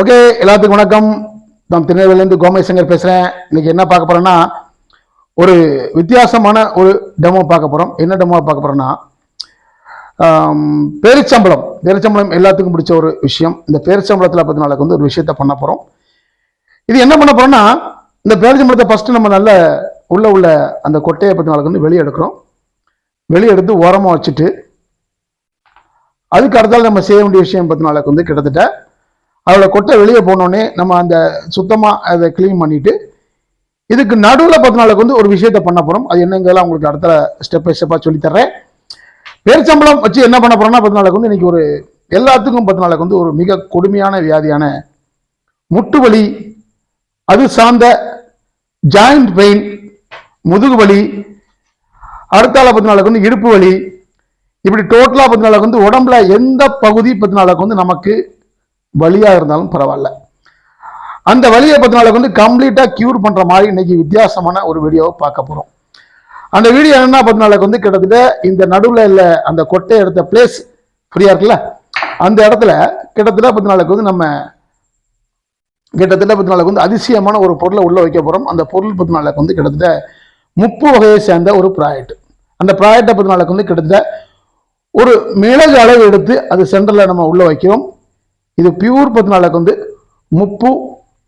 Okay எல்லாத்துக்கும் வணக்கம். நான் திருநெல்வேலியிலேருந்து கோமதி சங்கர் பேசுகிறேன் இன்னைக்கு என்ன பார்க்க போகிறேன்னா ஒரு வித்தியாசமான ஒரு டெமோ பார்க்க போகிறோம் என்ன டெமோ பார்க்க போகிறோன்னா பேரிச்சம்பளம். பேரிச்சம்பளம் எல்லாத்துக்கும் பிடிச்ச ஒரு விஷயம். இந்த பேரிச்சம்பளத்தில் பற்றி நாளைக்கு வந்து ஒரு விஷயத்த பண்ண போகிறோம் இது என்ன பண்ண போகிறோன்னா இந்த பேரிச்சம்பளத்தை ஃபஸ்ட்டு நம்ம நல்ல உள்ள உள்ள அந்த கொட்டையை பற்றி நாளைக்கு வந்து வெளியே எடுக்கிறோம். வெளியே எடுத்து ஓரமாக வச்சுட்டு அதுக்கு அடுத்தால் நம்ம செய்ய வேண்டிய விஷயம் பற்றி நாளைக்கு வந்து கிட்டத்தட்ட அதோட கொட்டை வெளியே போனோடனே நம்ம அந்த சுத்தமாக அதை க்ளீன் பண்ணிட்டு இதுக்கு நடுவில் பத்து நாளுக்கு வந்து ஒரு விஷயத்த பண்ண போகிறோம் அது என்னங்கிறதெல்லாம் உங்களுக்கு அடுத்த ஸ்டெப் பை ஸ்டெப்பாக சொல்லித்தர்றேன் பேர்ச்சம்பளம் வச்சு என்ன பண்ண போகிறோம்னா பத்து நாளுக்கு வந்து இன்றைக்கி ஒரு எல்லாத்துக்கும் பத்து நாளுக்கு வந்து ஒரு மிக கொடுமையான வியாதியான முட்டு வலி அது சார்ந்த ஜாயிண்ட் பெயின் முதுகு வலி அடுத்தால பத்து நாளுக்கு வந்து இடுப்பு வலி இப்படி டோட்டலாக பத்து நாளுக்கு வந்து உடம்புல எந்த பகுதி பத்து நாளுக்கு வந்து நமக்கு வழியாக இருந்தாலும் பரவாயில்ல. அந்த வழியை பத்து நாளைக்கு வந்து கம்ப்ளீட்டாக க்யூர் பண்ணுற மாதிரி இன்னைக்கு வித்தியாசமான ஒரு வீடியோவை பார்க்க போகிறோம் அந்த வீடியோ என்ன பத்து நாளுக்கு வந்து கிட்டத்தட்ட இந்த நடுவில் இல்லை அந்த கொட்டை எடுத்த பிளேஸ் ஃப்ரீயாக இருக்குல்ல? அந்த இடத்துல கிட்டத்தட்ட பத்து நாளுக்கு வந்து நம்ம கிட்டத்தட்ட பத்து நாளுக்கு வந்து அதிசயமான ஒரு பொருளை உள்ளே வைக்க போகிறோம் அந்த பொருள் பத்து நாளுக்கு வந்து கிட்டத்தட்ட முப்பு வகையை சேர்ந்த ஒரு ப்ராடக்ட் அந்த ப்ராடக்டை பத்து வந்து கிட்டத்தட்ட ஒரு மிளகு அளவு எடுத்து அது சென்டரில் நம்ம உள்ளே வைக்கிறோம். இது பியூர் பத்து நாளைக்கு வந்து முப்பு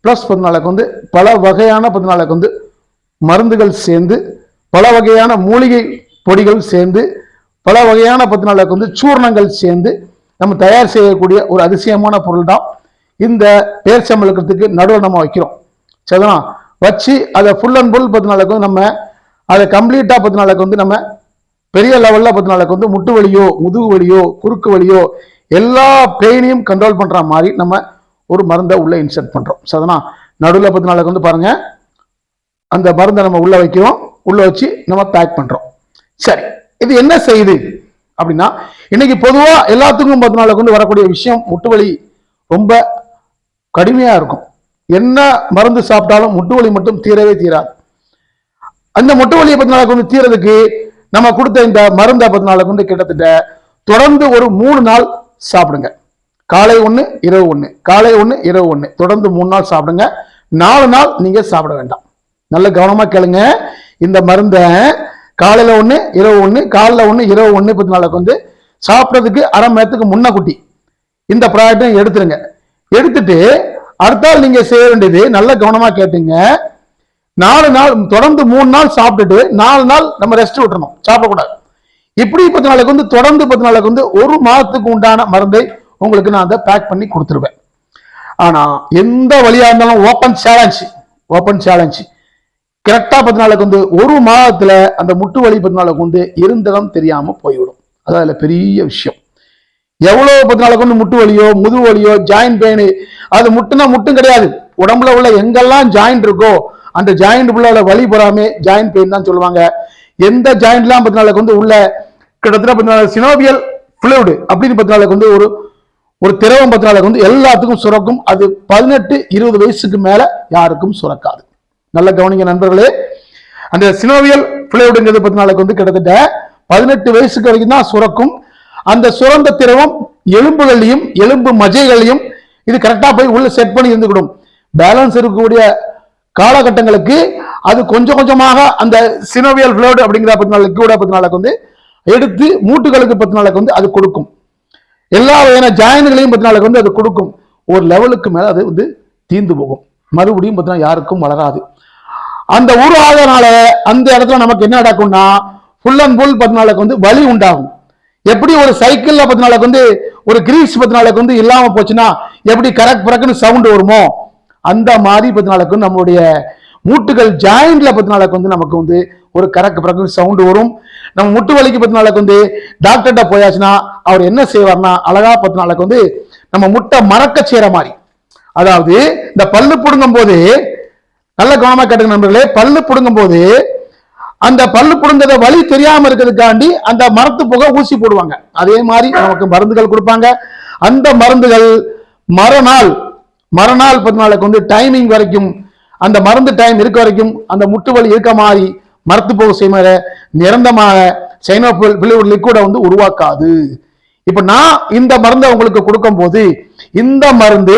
ப்ளஸ் பத்து நாளைக்கு வந்து பல வகையான பத்து நாளைக்கு வந்து மருந்துகள் சேர்ந்து பல வகையான மூலிகை பொடிகள் சேர்ந்து பல வகையான பத்து நாளைக்கு வந்து சூர்ணங்கள் சேர்ந்து நம்ம தயார் செய்யக்கூடிய ஒரு அதிசயமான பொருள் தான் இந்த பேர்ச்சம்பளக்கிறதுக்கு நடுவில் நம்ம வைக்கிறோம். சரிதானா? வச்சு அதை ஃபுல் அண்ட் ஃபுல் பத்து நாளைக்கு வந்து நம்ம அதை கம்ப்ளீட்டாக பத்து நாளைக்கு வந்து நம்ம பெரிய லெவலில் பத்து நாளைக்கு வந்து முட்டு வலியோ முதுகு வலியோ குறுக்கு வலியோ எல்லா பெயினையும் கண்ட்ரோல் பண்ணுற மாதிரி நம்ம ஒரு மருந்தை உள்ளே இன்சர்ட் ஸோ சரிதானா? நடுவில் பத்து நாளைக்கு வந்து பாருங்க. அந்த மருந்தை நம்ம உள்ளே வைக்கிறோம். உள்ளே வச்சு நம்ம பேக் பண்ணுறோம் சரி. இது என்ன செய்யுது? அப்படின்னா இன்னைக்கு பொதுவாக எல்லாத்துக்கும் பத்து நாளைக்கு வந்து வரக்கூடிய விஷயம் முட்டு வலி ரொம்ப கடுமையாக இருக்கும். என்ன மருந்து சாப்பிட்டாலும் முட்டு வலி மட்டும் தீரவே தீராது. அந்த முட்டு வலியை பத்து நாளைக்கு வந்து தீரதுக்கு நம்ம கொடுத்த இந்த மருந்தை பத்து நாளைக்கு வந்து கிட்டத்தட்ட தொடர்ந்து ஒரு மூணு நாள் சாப்பிடுங்க. காலை ஒன்று இரவு ஒன்று காலை ஒன்று இரவு ஒன்று தொடர்ந்து மூணு நாள் சாப்பிடுங்க. நாலு நாள் நீங்கள் சாப்பிட வேண்டாம். நல்ல கவனமாக கேளுங்க. இந்த மருந்தை காலையில் ஒன்று இரவு ஒன்று காலைல ஒன்று இரவு ஒன்று பத்து நாளைக்கு வந்து சாப்பிட்றதுக்கு அரை மணி நேரத்துக்கு முன்ன குட்டி. இந்த ப்ராடக்ட்டும் எடுத்துருங்க. எடுத்துட்டு அடுத்தால் நீங்கள் செய்ய வேண்டியது நல்ல கவனமாக கேட்டுங்க. நாலு நாள் தொடர்ந்து மூணு நாள் சாப்பிட்டுட்டு நாலு நாள் நம்ம ரெஸ்ட் விட்டுறணும். சாப்பிடக்கூடாது. இப்படி பத்து நாளைக்கு வந்து தொடர்ந்து பத்து நாளைக்கு வந்து ஒரு மாதத்துக்கு உண்டான மருந்தை உங்களுக்கு நான் அதை பேக் பண்ணி கொடுத்துருவேன். ஆனா எந்த வழியா இருந்தாலும் ஓப்பன் சேலஞ்ச் ஓப்பன் சேலஞ்ச் கரெக்டா பத்து நாளைக்கு வந்து ஒரு மாதத்துல அந்த முட்டு வலி பத்து நாளைக்கு வந்து இருந்தடம் தெரியாம போய்விடும். அதான் அதுல பெரிய விஷயம். எவ்வளவு பத்து நாளைக்கு வந்து முட்டு வலியோ முதுகு வலியோ ஜாயிண்ட் பெயின் அது முட்டுனா முட்டும் கிடையாது. உடம்புல உள்ள எங்கெல்லாம் ஜாயிண்ட் இருக்கோ அந்த ஜாயிண்ட் உள்ள வலி போறாமே ஜாயிண்ட் பெயின் தான் சொல்லுவாங்க. எந்த ஜாயிண்ட்லாம் பத்து நாளைக்கு வந்து உள்ள கிட்டத்தட்ட பத்து சினோவியல் சினோபியல் அப்படின்னு பத்து வந்து ஒரு ஒரு திரவம் பத்து வந்து எல்லாத்துக்கும் சுரக்கும். அது பதினெட்டு இருபது வயசுக்கு மேல யாருக்கும் சுரக்காது. நல்ல கவனிங்க நண்பர்களே. அந்த சினோவியல் ஃப்ளூயிடுங்கிறது பத்து வந்து கிட்டத்தட்ட பதினெட்டு வயசுக்கு வரைக்கும் தான் சுரக்கும். அந்த சுரந்த திரவம் எலும்புகளையும் எலும்பு மஜைகளையும் இது கரெக்டா போய் உள்ள செட் பண்ணி இருந்துக்கிடும். பேலன்ஸ் இருக்கக்கூடிய காலகட்டங்களுக்கு அது கொஞ்சம் கொஞ்சமாக அந்த சினோவியல் ஃப்ளூயிட் அப்படிங்கிற பத்தினால கூட பத்தினாலுக்கு வந்து எடுத்து மூட்டுகளுக்கு பத்து நாளைக்கு வந்து அது கொடுக்கும். எல்லா வகையான ஜாயின்களையும் பத்து நாளைக்கு வந்து அது கொடுக்கும். ஒரு லெவலுக்கு மேலே அது வந்து தீந்து போகும். மறுபடியும் பார்த்தீங்கன்னா யாருக்கும் வளராது. அந்த உருவாதனால அந்த இடத்துல நமக்கு என்ன நடக்கும்னா ஃபுல் அண்ட் ஃபுல் பத்து நாளைக்கு வந்து வலி உண்டாகும். எப்படி ஒரு சைக்கிளில் பத்து நாளைக்கு வந்து ஒரு கிரீஸ் பத்து நாளைக்கு வந்து இல்லாமல் போச்சுன்னா எப்படி கரெக்ட் பிறக்குன்னு சவுண்டு வருமோ அந்த மாதிரி பத்து நாளைக்கு வந்து நம்மளுடைய மூட்டுகள் ஜாயிண்டில் பத்து நாளைக்கு வந்து நமக்கு வந்து ஒரு கரக்கு பிறகு சவுண்ட் வரும். நம்ம முட்டு வலிக்கு பத்து நாளைக்கு வந்து டாக்டர்கிட்ட போயாச்சுன்னா அவர் என்ன செய்வார்னா அழகா பத்து நாளைக்கு வந்து நம்ம முட்டை மறக்க செய்யற மாதிரி. அதாவது இந்த பல்லு புடுங்கும் போது நல்ல கவனமா கேட்டுங்க நண்பர்களே பல்லு புடுங்கும் போது அந்த பல்லு புடுங்கத வலி தெரியாம இருக்கிறதுக்காண்டி அந்த மரத்து புகை ஊசி போடுவாங்க. அதே மாதிரி நமக்கு மருந்துகள் கொடுப்பாங்க. அந்த மருந்துகள் மறுநாள் மறுநாள் பத்து நாளைக்கு வந்து டைமிங் வரைக்கும் அந்த மருந்து டைம் இருக்க வரைக்கும் அந்த முட்டு வலி இருக்க மாதிரி மரத்து போக செய்ய நிரந்தரமாக சைனோபிள் லிக்விடை வந்து உருவாக்காது. இப்ப நான் இந்த மருந்தை உங்களுக்கு கொடுக்கும் போது இந்த மருந்து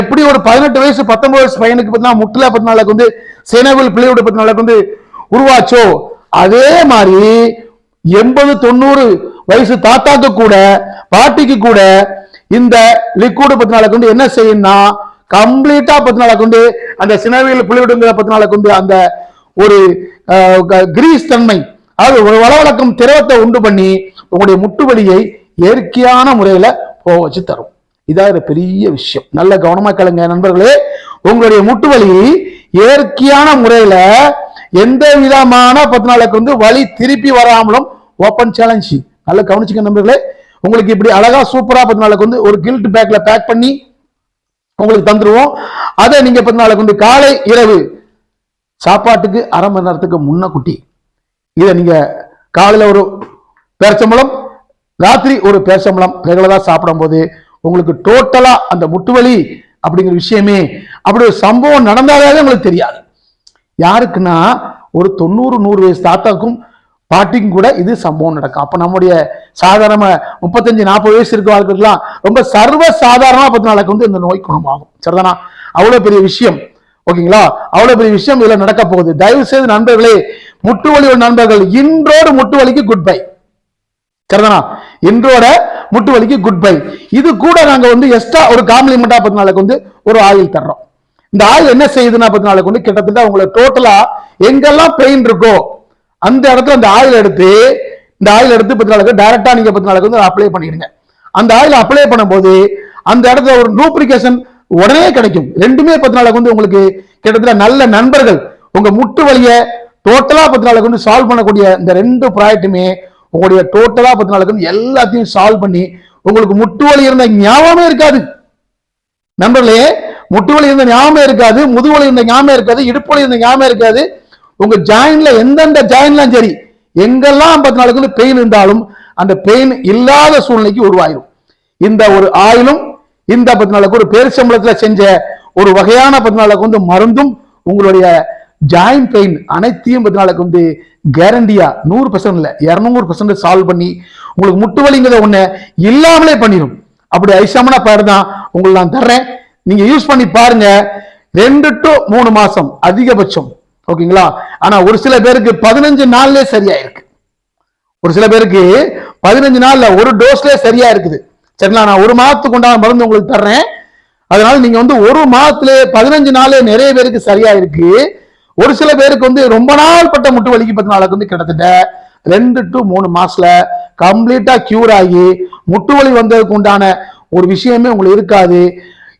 எப்படி ஒரு பதினெட்டு வயசு பத்தொன்பது வயசு பையனுக்கு பார்த்தீங்கன்னா முட்டில பத்து நாளுக்கு வந்து சினவில் பிள்ளையோட பத்து நாளுக்கு வந்து உருவாச்சோ? அதே மாதிரி எண்பது தொண்ணூறு வயசு தாத்தாக்கு கூட பாட்டிக்கு கூட இந்த லிக்விட் பத்து நாளுக்கு வந்து என்ன செய்யும்னா கம்ப்ளீட்டா பத்து நாளுக்கு வந்து அந்த சினவியல் புள்ளிவிடுங்கிற பத்து நாளுக்கு வந்து அந்த ஒரு கிரீஸ் தன்மை. அதாவது ஒரு வளவழக்கம் திரவத்தை உண்டு பண்ணி உங்களுடைய முட்டு வலியை இயற்கையான முறையில போக வச்சு தரும். இதான் ஒரு பெரிய விஷயம். நல்ல கவனமா கேளுங்க நண்பர்களே. உங்களுடைய முட்டு இயற்கையான முறையில எந்த விதமான பத்து நாளுக்கு வந்து வலி திருப்பி வராமலும் ஓப்பன் சேலஞ்சு நல்லா கவனிச்சுக்க நண்பர்களே. உங்களுக்கு இப்படி அழகா சூப்பரா பத்து நாளுக்கு வந்து ஒரு கில்ட் பேக்ல பேக் பண்ணி உங்களுக்கு தந்துருவோம். அதை நீங்க பத்து நாளுக்கு வந்து காலை இரவு சாப்பாட்டுக்கு அரை மணி நேரத்துக்கு முன்ன குட்டி. இதை நீங்கள் காலையில் ஒரு பேரச்சம்பளம் ராத்திரி ஒரு பேரச்சம்பளம் ரெகுலராக சாப்பிடும்போது உங்களுக்கு டோட்டலாக அந்த முட்டுவலி அப்படிங்கிற விஷயமே அப்படி ஒரு சம்பவம் நடந்தாலே உங்களுக்கு தெரியாது. யாருக்குன்னா ஒரு தொண்ணூறு நூறு வயசு தாத்தாக்கும் பாட்டிக்கும் கூட இது சம்பவம் நடக்கும். அப்போ நம்முடைய சாதாரண முப்பத்தஞ்சு நாற்பது வயசு இருக்க வாழ்க்கைலாம் ரொம்ப சர்வ சாதாரணமாக பத்து நாளைக்கு வந்து இந்த நோய் குணமாகும். சரிதானா? அவ்வளோ பெரிய விஷயம். ஓகேங்களா? அவ்வளவு பெரிய விஷயம் இதுல நடக்க போகுது. தயவு செய்து நண்பர்களே முட்டு வலி நண்பர்கள் இன்றோடு முட்டு வலிக்கு குட் பை சரிதானா? இன்றோட முட்டு வலிக்கு குட் பை இது கூட நாங்க வந்து எக்ஸ்ட்ரா ஒரு காம்ப்ளிமெண்டா பத்து நாளைக்கு வந்து ஒரு ஆயில் தர்றோம். இந்த ஆயில் என்ன செய்யுதுன்னா பத்து நாளைக்கு வந்து கிட்டத்தட்ட உங்களை டோட்டலா எங்கெல்லாம் பெயின் இருக்கோ அந்த இடத்துல அந்த ஆயில் எடுத்து இந்த ஆயில் எடுத்து பத்து நாளைக்கு டைரக்டா நீங்க பத்து நாளைக்கு வந்து அப்ளை பண்ணிடுங்க. அந்த ஆயில் அப்ளை பண்ணும்போது அந்த இடத்துல ஒரு லூப்ரிகேஷன் உடனே கிடைக்கும். ரெண்டுமே பத்து நாளைக்கு வந்து உங்களுக்கு கிட்டத்தட்ட நல்ல நண்பர்கள். உங்க முட்டு வழிய டோட்டலா பத்து நாளைக்கு வந்து சால்வ் பண்ணக்கூடிய இந்த ரெண்டு ப்ராடக்ட்டுமே உங்களுடைய டோட்டலா பத்து நாளைக்கு வந்து எல்லாத்தையும் சால்வ் பண்ணி உங்களுக்கு முட்டு வலி இருந்த ஞாபகமே இருக்காது. நண்பர்களே முட்டு வலி இருந்த ஞாபகம் இருக்காது முதுவலி இருந்த ஞாபகம் இருக்காது இடுப்பு வலி இருந்த ஞாபகம் இருக்காது. உங்க ஜாயின்ல எந்தெந்த ஜாயின்லாம் சரி எங்கெல்லாம் பத்து நாளுக்கு வந்து பெயின் இருந்தாலும் அந்த பெயின் இல்லாத சூழ்நிலைக்கு உருவாயிரும். இந்த ஒரு ஆயிலும் இந்த பத்து ஒரு பேரிச்சம்பளத்துல செஞ்ச ஒரு வகையான பத்து நாளுக்கு வந்து மருந்தும் உங்களுடைய ஜாயின் பெயின் அனைத்தையும் பத்து வந்து கேரண்டியா நூறு பர்சன்ட் இல்ல இருநூறு பர்சன்ட் சால்வ் பண்ணி உங்களுக்கு முட்டு வலிங்கிறத ஒண்ணு இல்லாமலே பண்ணிடும் அப்படி ஐசமான பேர் தான் உங்களுக்கு நான் தர்றேன். நீங்க யூஸ் பண்ணி பாருங்க. ரெண்டு டு மூணு மாசம் அதிகபட்சம். ஓகேங்களா? ஆனா ஒரு சில பேருக்கு பதினஞ்சு நாள்லயே சரியா இருக்கு ஒரு சில பேருக்கு பதினஞ்சு நாள்ல ஒரு டோஸ்லயே சரியா இருக்குது. சரிங்களா? நான் ஒரு மாதத்துக்கு உண்டான மருந்து உங்களுக்கு தர்றேன். அதனால நீங்க வந்து ஒரு மாதத்துல பதினஞ்சு நாள் நிறைய பேருக்கு சரியா இருக்கு ஒரு சில பேருக்கு வந்து ரொம்ப நாள் பட்ட முட்டு வலிக்கு பத்து நாளுக்கு வந்து கிட்டத்தட்ட ரெண்டு டு மூணு மாசத்துல கம்ப்ளீட்டா கியூர் ஆகி முட்டு வலி வந்ததுக்கு உண்டான ஒரு விஷயமே உங்களுக்கு இருக்காது.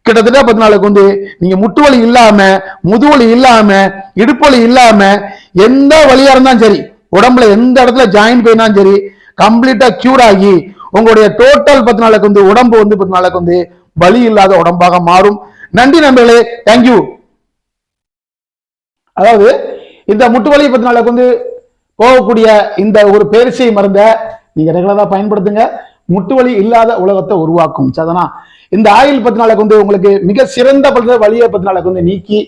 கிட்டத்தட்ட பத்து நாளுக்கு வந்து நீங்க முட்டு வலி இல்லாம முதுவலி இல்லாம இடுப்பு வலி இல்லாம எந்த வழியா இருந்தாலும் சரி உடம்புல எந்த இடத்துல ஜாயின் பெயினாலும் சரி கம்ப்ளீட்டா கியூர் ஆகி உங்களுடைய டோட்டல் பத்து நாளுக்கு வந்து உடம்பு வந்து பத்து நாளுக்கு வந்து வலி இல்லாத உடம்பாக மாறும். நன்றி நண்பர்களே தேங்க்யூ அதாவது இந்த முட்டு வலி பத்து நாளுக்கு வந்து போகக்கூடிய இந்த ஒரு பேரிசை மருந்தை நீங்க ரெகுலரா பயன்படுத்துங்க. முட்டு வலி இல்லாத உலகத்தை உருவாக்கும். சதனா இந்த ஆயில் பத்து நாளைக்கு வந்து உங்களுக்கு மிக சிறந்த படுத்த வலியை பத்து நாளைக்கு வந்து நீக்கி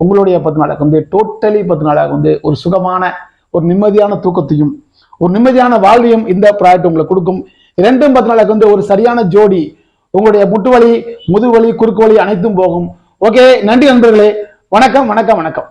உங்களுடைய பத்து நாளைக்கு வந்து டோட்டலி பத்து நாளைக்கு வந்து ஒரு சுகமான ஒரு நிம்மதியான தூக்கத்தையும் ஒரு நிம்மதியான வாழ்வையும் இந்த ப்ராடக்ட் உங்களுக்கு கொடுக்கும். இரண்டும் பத்து நாளைக்கு வந்து ஒரு சரியான ஜோடி. உங்களுடைய முட்டு வலி முதுகு வலி குறுக்கு வலி அனைத்தும் போகும். ஓகே நன்றி நண்பர்களே. வணக்கம் வணக்கம் வணக்கம்.